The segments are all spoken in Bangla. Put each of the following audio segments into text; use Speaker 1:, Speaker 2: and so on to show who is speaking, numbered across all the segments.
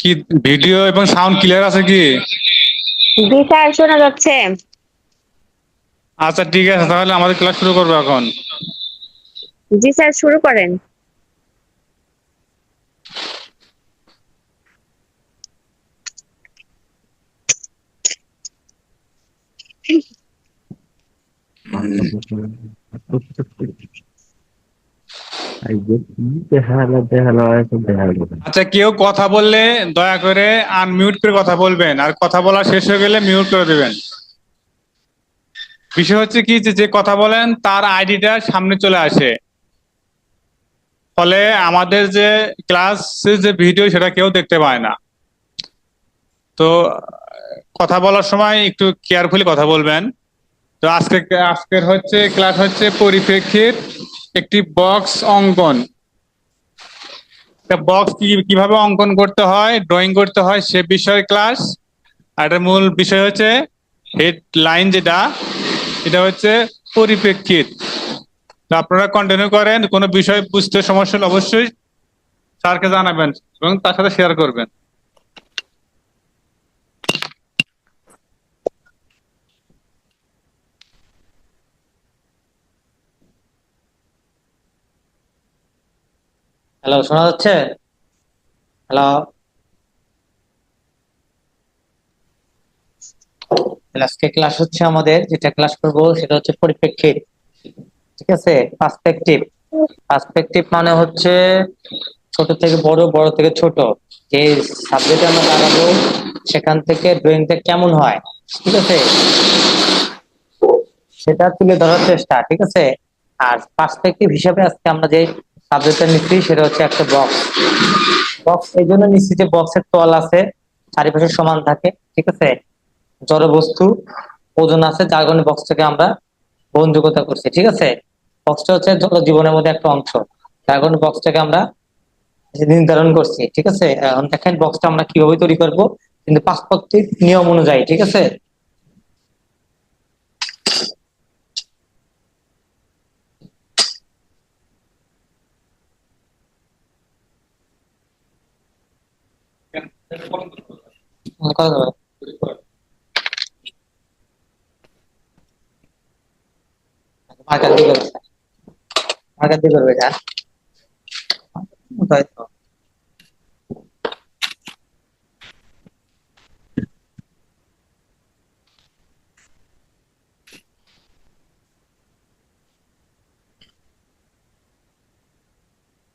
Speaker 1: কি ভিডিও এবং সাউন্ড ক্লিয়ার আছে কি?
Speaker 2: জি স্যার শোনা যাচ্ছে।
Speaker 1: আচ্ছা ঠিক আছে তাহলে আমাদের ক্লাস শুরু করব এখন।
Speaker 2: জি স্যার শুরু করেন।
Speaker 1: আচ্ছা কেউ কথা বললে দয়া করে আনমিউট করে কথা বলবেন। আর কথা বলা শেষ হয়ে গেলে মিউট করে দেবেন। বিষয় হচ্ছে কি যে কথা বলেন, তার আইডিটা সামনে চলে আসে। ফলে আমাদের যে ক্লাস যে ভিডিও, সেটা কেউ দেখতে পায় না। তো, কথা বলার সময় একটু কেয়ারফুলি কথা বলবেন। তো আজকে, আজকের হচ্ছে ক্লাস হচ্ছে পরিপ্রেক্ষিত একটি বক্স অঙ্কন। বক্স কীভাবে অঙ্কন করতে হয় ড্রয়িং করতে হয়, সে বিষয়ে ক্লাস আর মূল বিষয় হচ্ছে হেড লাইন যেটা, এটা হচ্ছে পরিপ্রেক্ষিত। আপনারা কন্টিনিউ করেন, কোনো বিষয় বুঝতে সমস্যা হলে অবশ্যই স্যারকে জানাবেন এবং তার সাথে শেয়ার করবেন।
Speaker 3: হ্যালো, শোনা যাচ্ছে? হ্যালো? আজকে ক্লাস হচ্ছে আমাদের, যেটা ক্লাস করব সেটা হচ্ছে পরিপ্রেক্ষিত, ঠিক আছে? পার্সপেক্টিভ পার্সপেক্টিভ মানে হচ্ছে ছোট থেকে বড় বড় থেকে ছোট। যে সাবজেক্টে আমরা দাঁড়াবো, সেখান থেকে ড্রয়িংটা কেমন হয়, ঠিক আছে? সেটা তুলে ধরার চেষ্টা, ঠিক আছে? আর পার্সপেক্টিভ হিসাবে আজকে আমরা যে সাবজেক্টটা নিচ্ছি সেটা হচ্ছে একটা বক্স বক্স এই জন্য নিচ্ছি যে বক্সের তল আছে, চারিপাশে সমান থাকে, ঠিক আছে? জড় বস্তু, ওজন আছে, যার কারণে বক্সটাকে আমরা বন্ধুকতা করছি, ঠিক আছে? বক্সটা হচ্ছে জল জীবনের মধ্যে একটা অংশ, যার কারণে বক্সটাকে আমরা নির্ধারণ করছি, ঠিক আছে? এখন দেখেন বক্সটা আমরা কীভাবে তৈরি করব, কিন্তু পার্সপেক্টিভ নিয়ম অনুযায়ী, ঠিক আছে? কথা বলো। মার্কার দিয়ে করবে মার্কার দিয়ে করবে যা তাই তো।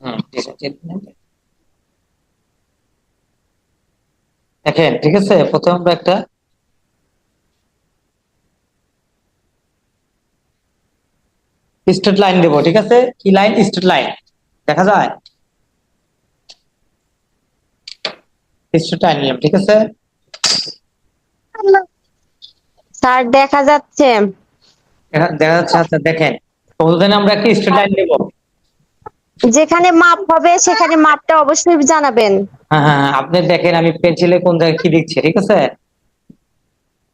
Speaker 3: হুম, ঠিক আছে, ঠিক আছে। দেখেন ঠিক আছে? প্রথমে আমরা একটা স্ট্রেট লাইন দেব ঠিক আছে? কি লাইন স্ট্রেট লাইন দেখা যায়? স্ট্রেট লাইন নিলাম ঠিক আছে?
Speaker 2: স্যার দেখা যাচ্ছে।
Speaker 3: দেখা যাচ্ছে আচ্ছা দেখেন। প্রথমে আমরা একটা স্ট্রেট লাইন দেব।
Speaker 2: যেখানে মাপ হবে সেখানে মাপটা অবশ্যই জানাবেন।
Speaker 3: হ্যাঁ হ্যাঁ হ্যাঁ, আপনি দেখেন আমি পেন্সিলে কোন জায়গায় কি দিচ্ছি ঠিক আছে?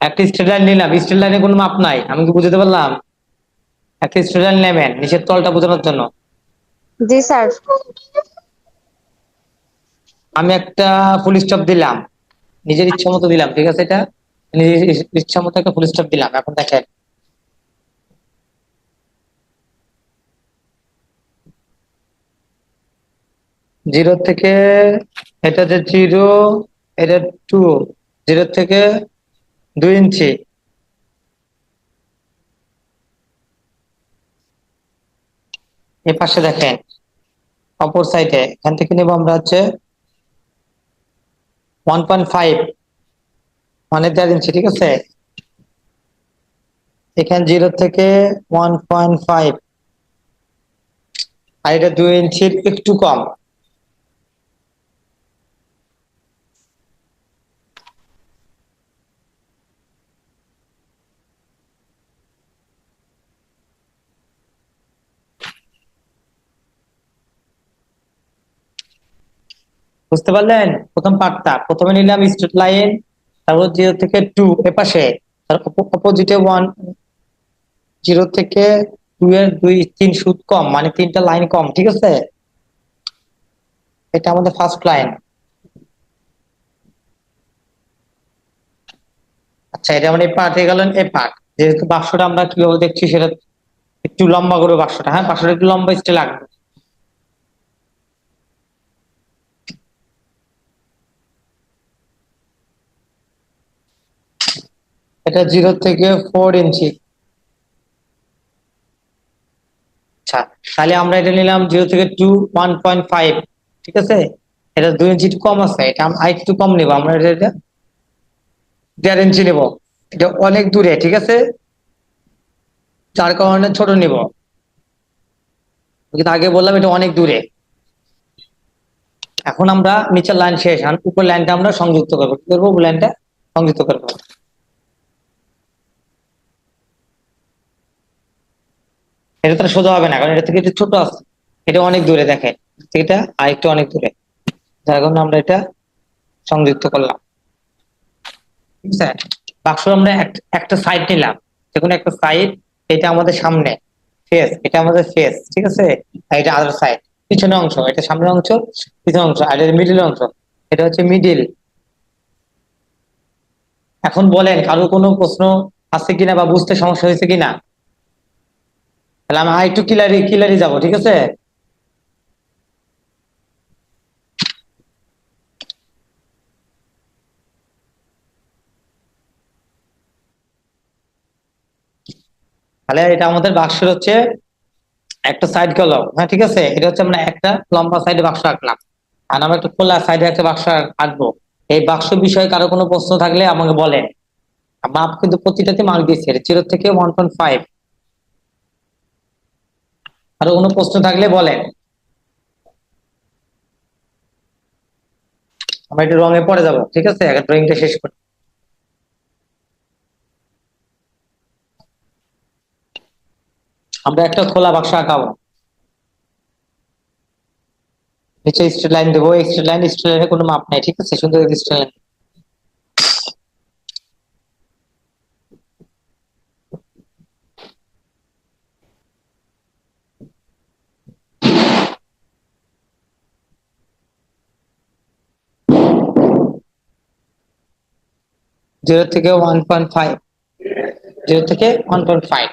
Speaker 3: একটা স্ট্রেট লাইন নিলাম স্ট্রেট লাইনে কোনো মাপ নাই আমি কি বুঝতে পারলাম? একটা স্ট্রেট লাইন নেবেন নিচের তলটা বোঝানোর জন্য।
Speaker 2: জি স্যার।
Speaker 3: আমি একটা ফুল স্টপ দিলাম নিজের ইচ্ছা মতো দিলাম ঠিক আছে এটা? নিজের ইচ্ছা মতো একটা ফুল স্টপ দিলাম এখন দেখেন। জিরো থেকে, এটা যে জিরো, এটা টু জিরো থেকে দুই ইঞ্চি। এ পাশে দেখেন, অপর সাইডে, এখান থেকে নেব আমরা হচ্ছে ওয়ান পয়েন্ট ফাইভ মানে দেড় ইঞ্চি, ঠিক আছে? এখানে জিরো থেকে ওয়ান পয়েন্ট ফাইভ আর এটা দুই ইঞ্চির একটু কম। বুঝতে পারলেন? প্রথম পার্টটা প্রথমে নিলাম স্ট্রেট লাইন তারপর জিরো থেকে টু এ পাশে অপোজিটে ওয়ান জিরো থেকে টু এর দুই, তিন সুদ কম মানে তিনটা লাইন কম, ঠিক আছে? এটা আমাদের ফার্স্ট লাইন আচ্ছা এটা মানে পার্ট হয়ে গেলেন এ পার্ট যেহেতু বাক্সটা আমরা কীভাবে দেখছি সেটা একটু লম্বা করে বাক্সটা হ্যাঁ? বাক্সটা একটু লম্বা স্টে লাগবে এটা জিরো থেকে ফোর ইঞ্চি আচ্ছা তাহলে আমরা এটা নিলাম জিরো থেকে টু ওয়ান পয়েন্ট ফাইভ ঠিক আছে? এটা দুই ইঞ্চি কম আছে, এটা আর একটু কম নেব, আমরা এটা দেড় ইঞ্চি নেব। এটা অনেক দূরে, ঠিক আছে? যার কারণে ছোট নিব। কিন্তু আগে বললাম এটা অনেক দূরে। এখন আমরা নিচের লাইন শেষ উপর লাইনটা আমরা সংযুক্ত করব। কি করব? লাইনটা সংযুক্ত করব। এটা তো সোজা হবে না, কারণ এটা থেকে একটু ছোট আছে। এটা অনেক দূরে দেখে এটা আর একটু অনেক দূরে। যার কারণে আমরা এটা সংযুক্ত করলাম। ঠিক আছে? বাক্স আমরা একটা সাইড নিলাম। যে কোনো একটা সাইড এটা আমাদের সামনে ফেস এটা আমাদের ফেস ঠিক আছে? এটা আদার সাইড পিছনের অংশ, এটা সামনের অংশ, পিছনের অংশ, আর এটা মিডিল অংশ, এটা হচ্ছে মিডিল এখন বলেন, কারও কোনো প্রশ্ন আছে কিনা বা বুঝতে সমস্যা হয়েছে কিনা? তাহলে আমি একটু কিলারি কিলারি যাব, ঠিক আছে? তাহলে এটা আমাদের বাক্সের হচ্ছে একটা সাইড গেল হ্যাঁ ঠিক আছে? এটা হচ্ছে আমরা একটা লম্বা সাইডে বাক্স রাখলাম। আর আমরা একটা খোলা সাইডে একটা বাক্স রাখব। এই বাক্স বিষয়ে কারও কোনো প্রশ্ন থাকলে আমাকে বলেন। মাপ কিন্তু প্রতিটাতে মার্ক দিয়েছে জিরো থেকে ওয়ান পয়েন্ট ফাইভ আরও কোনো প্রশ্ন থাকলে বলেন। আমরা একটু রঙে পরে যাব, ঠিক আছে? ড্রয়িংটা শেষ করি। আমরা একটা খোলা বাক্স আঁকাবো। নিচে স্ট্রেট লাইন দেবো স্ট্রেট লাইন স্ট্রেট লাইনে কোনো মাপ নাই, ঠিক আছে? সুন্দর স্ট্রেট লাইন জিরো থেকে ওয়ান পয়েন্ট ফাইভ জিরো থেকে ওয়ান পয়েন্ট ফাইভ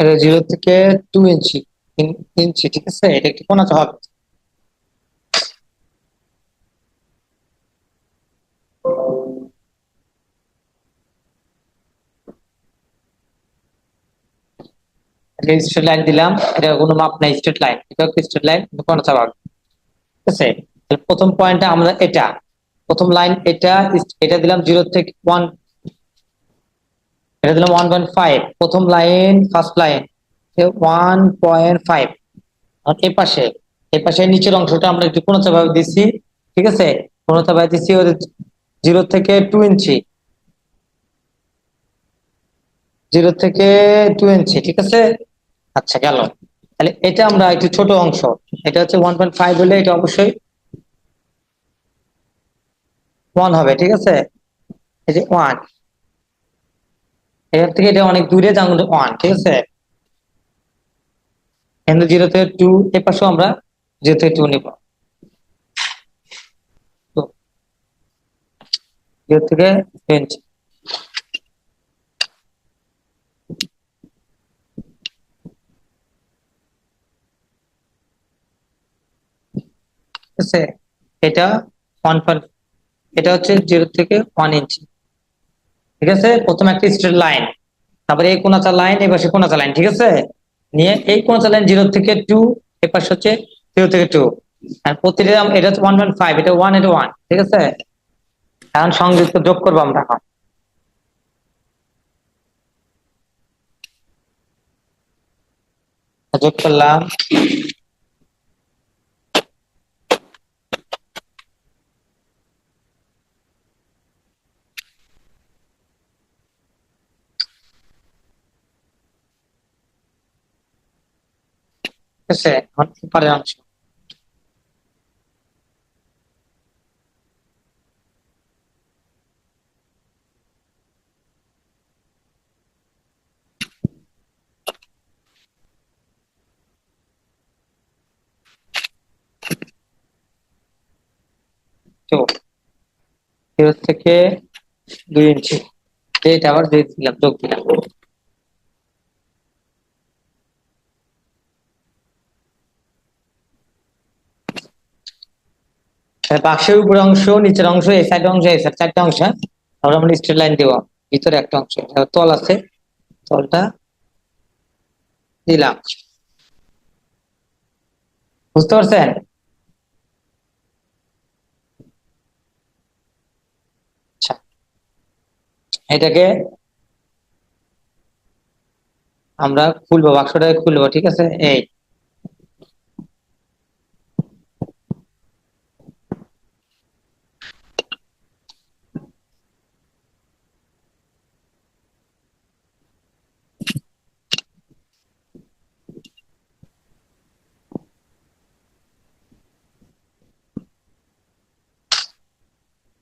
Speaker 3: এটা জিরো থেকে টু ইঞ্চি ইঞ্চি ঠিক আছে? এটা একটু কোনাতে হবে। লাইন দিলাম। এটা কোনো মাপ নাই লাইন লাইন ঠিক আছে? প্রথম পয়েন্টটা আমরা এটা। প্রথম লাইন এটা এটা দিলাম জিরো থেকে ওয়ান এটা দিলাম ওয়ান পয়েন্ট ফাইভ প্রথম line first line one point five এ পাশে এ পাশে নিচের অংশটা আমরা একটু কোনটা ভাবে দিচ্ছি, ঠিক আছে? কোনটা ভাবে দিচ্ছি জিরো থেকে টু ইঞ্চি। জিরো থেকে টু ইঞ্চি, ঠিক আছে? আচ্ছা গেল। তাহলে এটা আমরা একটু ছোট অংশ। এটা হচ্ছে ওয়ান পয়েন্ট ফাইভ হলে এটা অবশ্যই ওয়ান হবে, ঠিক আছে? এই যে ওয়ান এখান থেকে এটা অনেক দূরে যেমন ওয়ান ঠিক আছে? কিন্তু জিরো থেকে টু এ পাশেও আমরা জিরো থেকে টু নিব জিরো থেকে আছে? এটা ওয়ান এটা হচ্ছে জিরো থেকে ওয়ান ইঞ্চি ঠিক আছে? প্রথম একটা স্ট্রেট লাইন। তারপরে এই কোনাচা লাইন, এই পাশে কোনাচা লাইন, ঠিক আছে? নিয়ে এই কোনাচা লাইন জিরো থেকে টু এই পাশে হচ্ছে জিরো থেকে টু আর প্রতিটা এটা হচ্ছে ওয়ান পয়েন্ট ফাইভ এটা ওয়ান এটা ওয়ান ঠিক আছে? এখন সংযুক্ত যোগ করব আমরা এখন। যোগ করলাম। আছে এখন পরের অংশ তো জিরো থেকে দুই ইঞ্চি এটা আবার দিয়ে দিলাম যোগ দিলাম বাক্সের উপরের অংশ, নিচের অংশ, এই সাইড অংশ, এই সাইড চারটা অংশ হ্যাঁ? তারপরে আমরা স্ট্রেট লাইন দেবো। ভিতরে একটা অংশ তল আছে। তলটা দিলাম। বুঝতে পারছেন? আচ্ছা। এটাকে আমরা খুলবো, বাক্সটাকে খুলবো, ঠিক আছে? এই।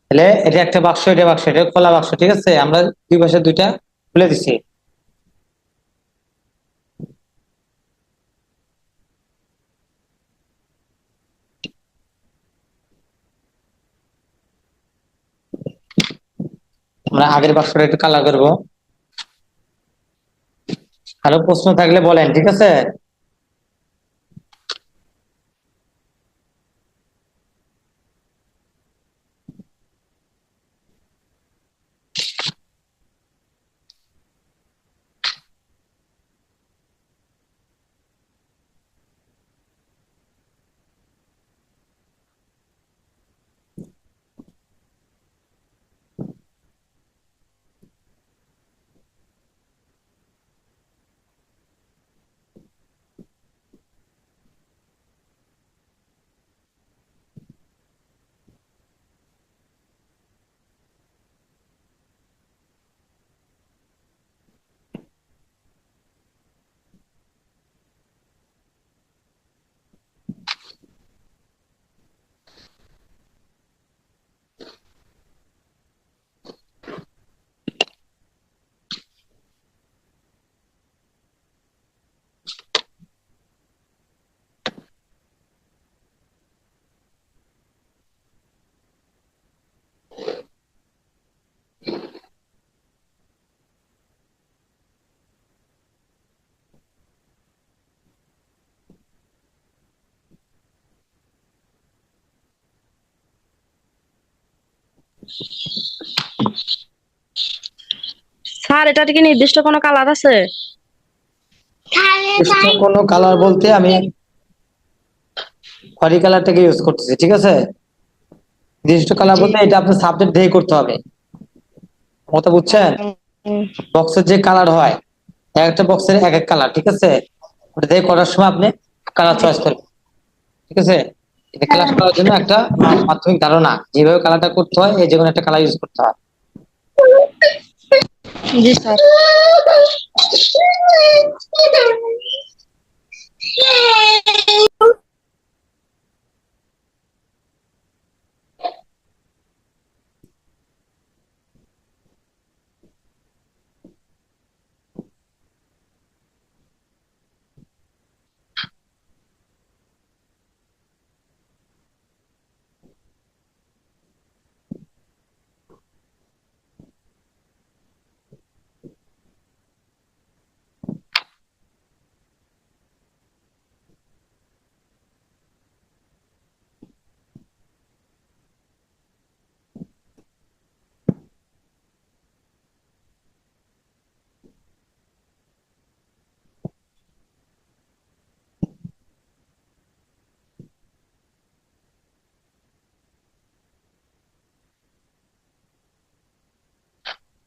Speaker 3: তাহলে এটা একটা বাক্স, এটা বাক্স, এটা খোলা বাক্স, ঠিক আছে? আমরা দুই পাশে দুইটা খুলে দিছি। আমরা আগের বাক্সটা একটু কালার করব। আরও প্রশ্ন থাকলে বলেন, ঠিক আছে?
Speaker 4: স্যার এটা কি নির্দিষ্ট কোনো কালার আছে
Speaker 3: কোনো কালার বলতে আমি খয়রি কালারটাকে ইউজ করতেছি ঠিক আছে? নির্দিষ্ট কালার বলতে এটা আপনার সাবজেক্ট দিয়ে করতে হবে। মতো বুঝছেন? বক্সের যে কালার হয় এক একটা বক্সের এক এক কালার ঠিক আছে? ওটা দিয়ে করার সময় আপনি কালার চয়েস করবেন ঠিক আছে? এটা ক্লাস করার জন্য একটা প্রাথমিক ধারণা। যেভাবে কালারটা করতে হয় এই যে কোনো একটা কালার ইউজ করতে হয়।
Speaker 4: জি স্যার।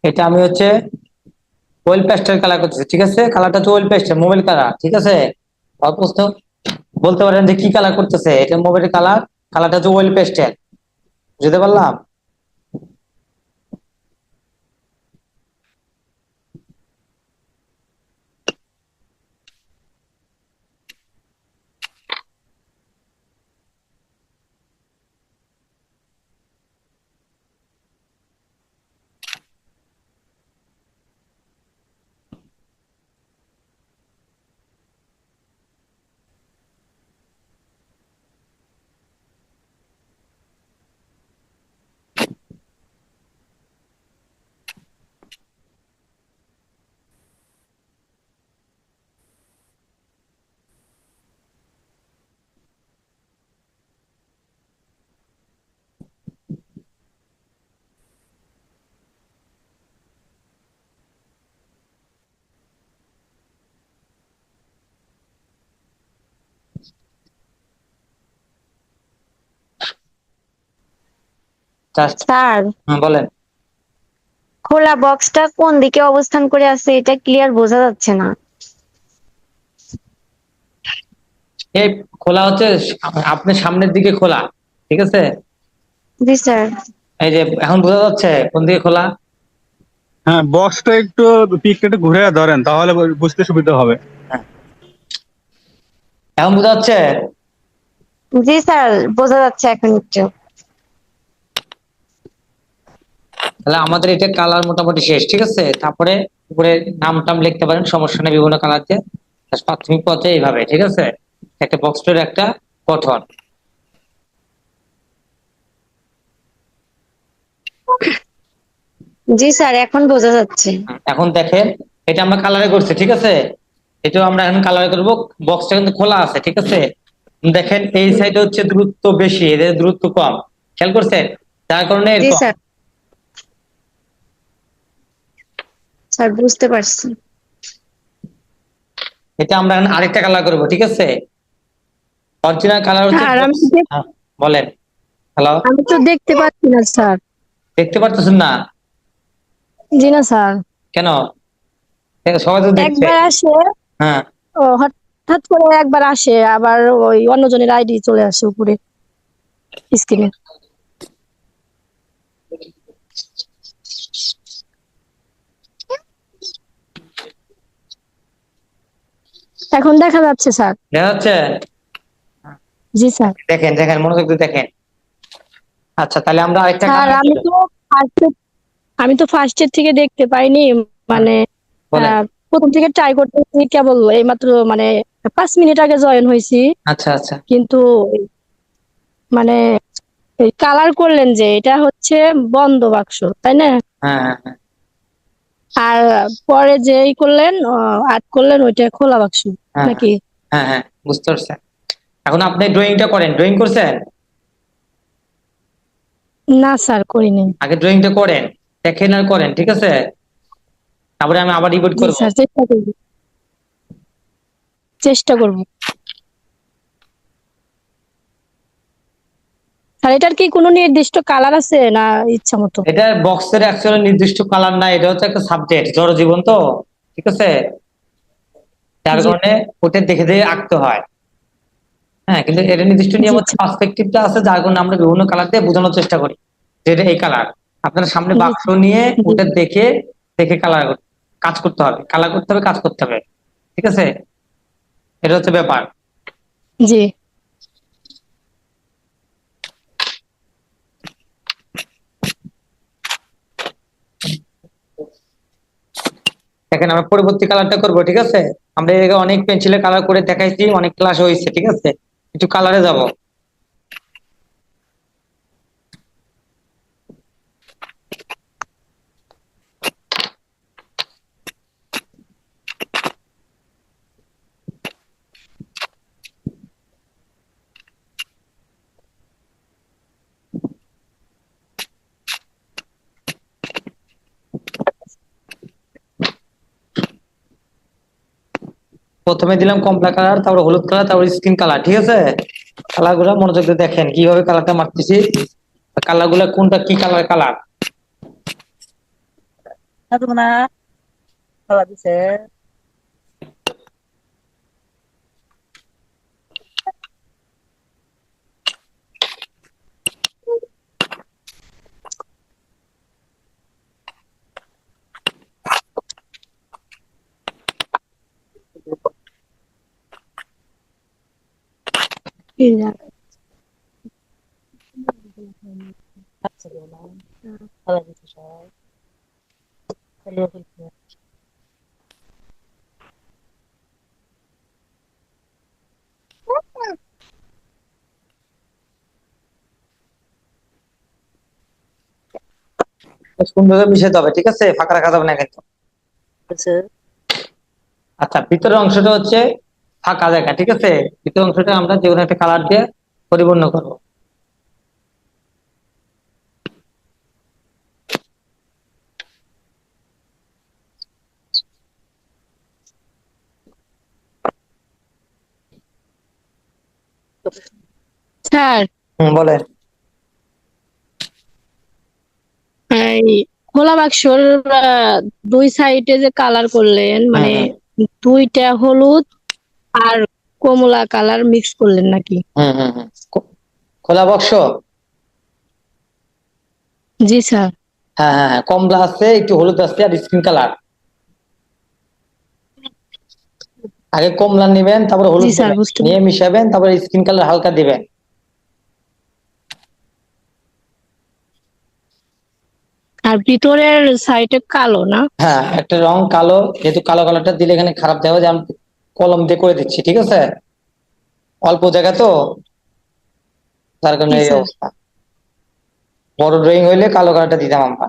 Speaker 3: এটা আমি হচ্ছে ওয়েল পেস্টের কালার করতেছি, ঠিক আছে? কালারটা হচ্ছে ওয়েল পেস্টের মোবাইল কালার ঠিক আছে? অপ্রস্ত বলতে পারেন যে কি কালার করতেছে? এটা মোবাইলের কালার কালারটা হচ্ছে ওয়েল পেস্টের বুঝতে পারলাম?
Speaker 2: স্যার।
Speaker 3: বলেন।
Speaker 2: খোলা বক্সটা কোন দিকে অবস্থান করে আছে এটা ক্লিয়ার বোঝা যাচ্ছে না।
Speaker 3: এই খোলা হচ্ছে আপনার সামনের দিকে খোলা ঠিক আছে?
Speaker 2: জি স্যার।
Speaker 3: এই যে এখন বোঝা যাচ্ছে কোন দিকে খোলা?
Speaker 1: হ্যাঁ বক্সটা একটু পিকটা একটু ঘুরে ধরেন তাহলে বুঝতে সুবিধা হবে।
Speaker 3: এখন বোঝা যাচ্ছে?
Speaker 2: জি স্যার বোঝা যাচ্ছে এখন একটু।
Speaker 3: তাহলে আমাদের এটা কালার মোটামুটি শেষ ঠিক আছে? তারপরে উপরে নাম টাম লিখতে পারেন সমস্যা নেই বিভিন্ন কালার দিয়ে প্রাথমিক পর্যায়ে এইভাবে ঠিক আছে? একটা বক্সের একটা গঠন।
Speaker 2: জি স্যার এখন বোঝা যাচ্ছে।
Speaker 3: এখন দেখেন এটা আমরা কালারে করছি ঠিক আছে? এটাও আমরা এখন কালারে করব বক্সটা কিন্তু খোলা আছে ঠিক আছে? দেখেন এই সাইডে হচ্ছে দূরত্ব বেশি এদের দূরত্ব কম। খেয়াল করছেন? যার কারণে
Speaker 2: জি
Speaker 3: এরকম।
Speaker 2: স্যার বুঝতে পারছি।
Speaker 3: এটা আমরা এখন আরেকটা কালার করব ঠিক আছে? অরিজিনাল কালার হচ্ছে
Speaker 4: হ্যাঁ,
Speaker 3: হ্যাঁ, বলেন। হ্যালো
Speaker 4: আমি তো দেখতে পাচ্ছি না স্যার।
Speaker 3: দেখতে পারতেছেন না?
Speaker 4: জি না স্যার।
Speaker 3: কেন? সবাই তো দেখছে।
Speaker 4: একবার আসে
Speaker 3: হ্যাঁ।
Speaker 4: ও হঠাৎ করে একবার আসে আবার ওই অন্যজনের আইডি চলে আসে উপরে স্ক্রিনে এখন দেখা যাচ্ছে স্যার।
Speaker 3: দেখা যাচ্ছে?
Speaker 4: জি স্যার।
Speaker 3: দেখেন দেখেন মনোযোগ দিয়ে দেখেন। আচ্ছা তাহলে আমরা আরেকটা
Speaker 4: স্যার আমি তো ফার্স্ট আমি তো ফার্স্টের থেকে দেখতে পাইনি মানে প্রথম থেকে ট্রাই করতেছি কেবল এইমাত্র মানে পাঁচ মিনিট আগে জয়েন হয়েছি
Speaker 3: আচ্ছা আচ্ছা।
Speaker 4: কিন্তু মানে কালার করলেন যে এটা হচ্ছে বন্ধ বাক্স তাই না?
Speaker 3: হ্যাঁ হ্যাঁ হ্যাঁ।
Speaker 4: আর পরে যে ই করলেন আর্ট করলেন ওইটা খোলা বাক্স
Speaker 3: হ্যাঁ।
Speaker 4: নাকি?
Speaker 3: হ্যাঁ হ্যাঁ বুঝতে পারছেন এখন আপনি ড্রয়িংটা করেন ড্রয়িং করছেন?
Speaker 4: না স্যার করিনি
Speaker 3: আগে ড্রয়িংটা করেন দেখেন আর করেন ঠিক আছে? তারপরে আমি আবার রিপোর্ট করব।
Speaker 4: চেষ্টা করব। চেষ্টা করব। স্যার এটার কি কোনো নির্দিষ্ট কালার আছে না ইচ্ছা মতো?
Speaker 3: এটা বক্সের অ্যাকচুয়ালি নির্দিষ্ট কালার নাই এটা হচ্ছে একটা সাবজেক্ট জড় জীবন তো ঠিক আছে? যার কারণে ওটা দেখে দেখে আঁকতে হয়। হ্যাঁ কিন্তু এটা নির্দিষ্ট নিয়ম হচ্ছে পার্সপেক্টিভটা আছে যার কারণে আমরা বিভিন্ন কালার দিয়ে বোঝানোর চেষ্টা করি যে এটা এই কালার আপনার সামনে বাক্স নিয়ে। ওটা দেখে দেখে কালার কাজ করতে হবে। কালার করতে হবে কাজ করতে হবে ঠিক আছে? এটা হচ্ছে ব্যাপার।
Speaker 4: জি।
Speaker 3: দেখেন আমরা পরবর্তী কালারটা করব, ঠিক আছে? আমরা এর আগে অনেক পেন্সিলে কালার করে দেখাইছি, অনেক ক্লাস হয়েছে, ঠিক আছে? একটু কালারে যাব। প্রথমে দিলাম কমলা কালার, তারপর হলুদ কালার, তারপর স্কিন কালার ঠিক আছে? কালারগুলো মনোযোগ দিয়ে দেখেন, কীভাবে কালারটা মারতেছি কালারগুলা কোনটা কি কালার কালার
Speaker 5: না খেলা দিছে খেলা দিছে সব খেলিয়ে ফেলছে
Speaker 3: সুন্দরভাবে মিশাতে হবে ঠিক আছে? ফাঁকা রাখা যাবে না কিন্তু।
Speaker 5: বলছে
Speaker 3: আচ্ছা ভিতরের অংশটা হচ্ছে ফাঁকা জায়গা ঠিক আছে? ভিতরের অংশটা আমরা যে কোনো একটা কালার দিয়ে পরিপূর্ণ করব।
Speaker 4: স্যার।
Speaker 3: বলেন।
Speaker 4: এই খোলা বাক্সর দুই সাইডে যে কালার করলেন মানে দুইটা হলুদ আর কমলা কালার মিক্স করলেন নাকি?
Speaker 3: হুম হুম হুম। খোলা বক্স
Speaker 4: জি স্যার।
Speaker 3: হ্যাঁ হ্যাঁ হ্যাঁ কমলা আছে একটু হলুদ আছে আর স্কিন কালার আগে কমলা নেবেন তারপরে হলুদ নিয়ে মিশাবেন তারপরে স্কিন কালার হালকা দিবেন।
Speaker 4: আর ভিতরের সাইডে কালো না?
Speaker 3: হ্যাঁ একটা রং কালো যেহেতু কালো কালারটা দিলে এখানে খারাপ দেওয়া যায় কলম দিয়ে করে দিচ্ছি ঠিক আছে? অল্প জায়গা তো? তার কারণে এই অবস্থা। বড় ড্রয়িং হইলে কালো কালারটা দিতাম আমরা।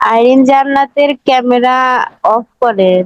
Speaker 2: আইরিন জান্নাতের ক্যামেরা অফ করেন।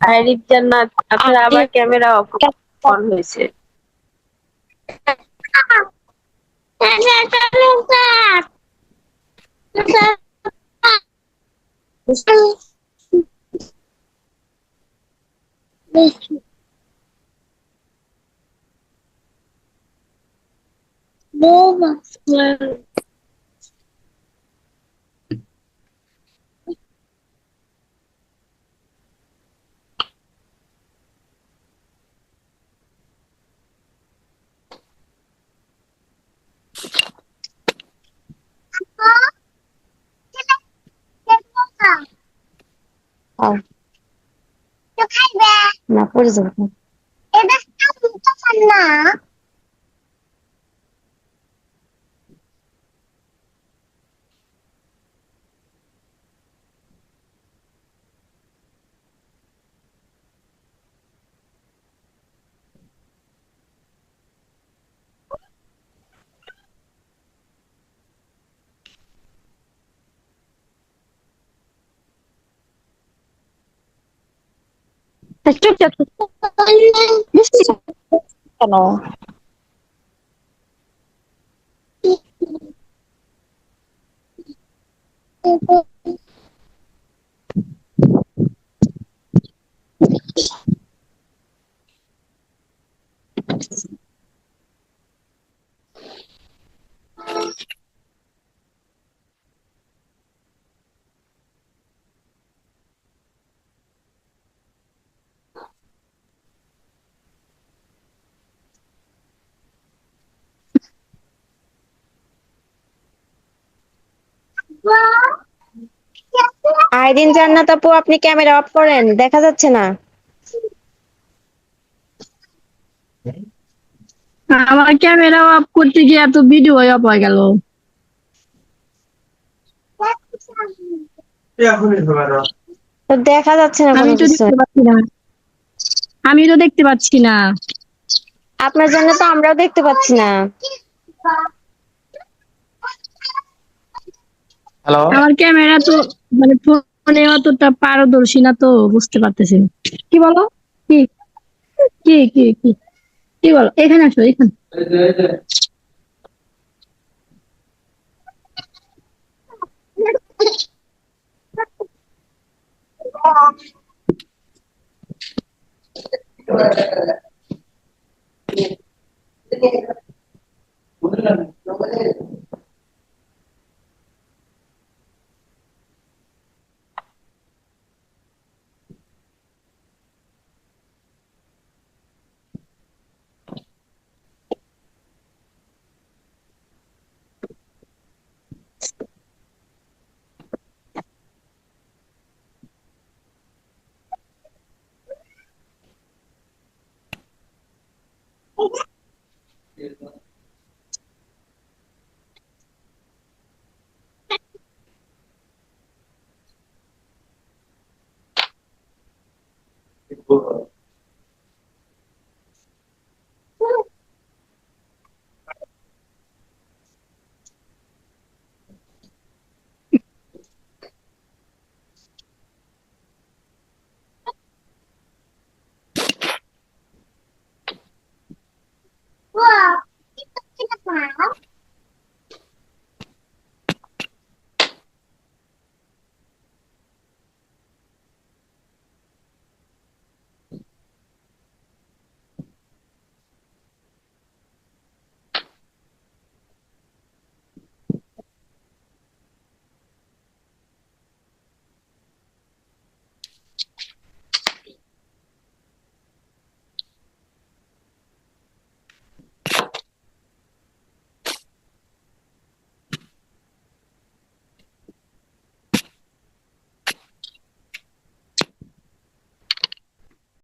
Speaker 2: আইরিন জান্নাত আপনার আবার ক্যামেরা অফ অন হয়েছে। আও। না পড়ে যাব। ちょっと、Thank you. আইরিন জান্নাত আপু আপনি ক্যামেরা অফ করেন দেখা যাচ্ছে না।
Speaker 4: আমার ক্যামেরা অফ করতে গিয়ে এত ভিডিও অফ হয়ে গেল।
Speaker 2: দেখা যাচ্ছে না
Speaker 4: আমি তো দেখতে পাচ্ছি না। আমি তো দেখতে পাচ্ছি না।
Speaker 2: আপনার জন্য তো আমরাও দেখতে পাচ্ছি না।
Speaker 3: হ্যালো
Speaker 4: আমার ক্যামেরা তো মানে মানে অতটা পারদর্শী না তো বুঝতে পারতেছি। কি বলো? কি? কি কি কি? কি বলো? এখানে আসো এখানে। Thank you. equipo